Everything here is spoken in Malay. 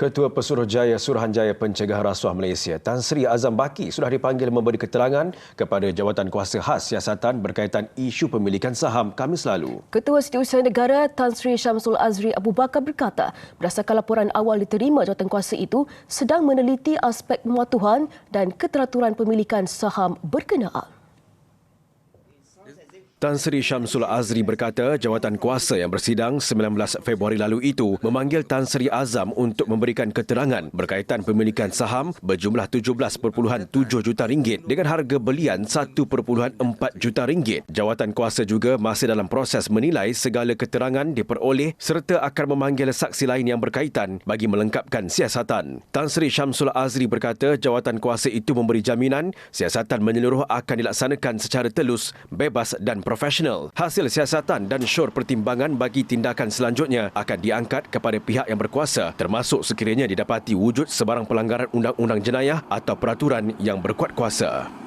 Ketua Pesuruhjaya Suruhanjaya Pencegahan Rasuah Malaysia, Tan Sri Azam Baki sudah dipanggil memberi keterangan kepada Jawatan Kuasa Khas Siasatan berkaitan isu pemilikan saham Khamis lalu. Ketua Setiausaha Negara Tan Sri Syamsul Azri Abu Bakar berkata, berdasarkan laporan awal diterima jawatan kuasa itu sedang meneliti aspek pematuhan dan keteraturan pemilikan saham berkenaan. Tan Sri Syamsul Azri berkata jawatan kuasa yang bersidang 19 Februari lalu itu memanggil Tan Sri Azam untuk memberikan keterangan berkaitan pemilikan saham berjumlah 17.7 juta ringgit dengan harga belian 1.4 juta ringgit. Jawatan kuasa juga masih dalam proses menilai segala keterangan diperoleh serta akan memanggil saksi lain yang berkaitan bagi melengkapkan siasatan. Tan Sri Syamsul Azri berkata jawatan kuasa itu memberi jaminan siasatan menyeluruh akan dilaksanakan secara telus, bebas dan profesional. Hasil siasatan dan syur pertimbangan bagi tindakan selanjutnya akan diangkat kepada pihak yang berkuasa termasuk sekiranya didapati wujud sebarang pelanggaran undang-undang jenayah atau peraturan yang berkuat kuasa.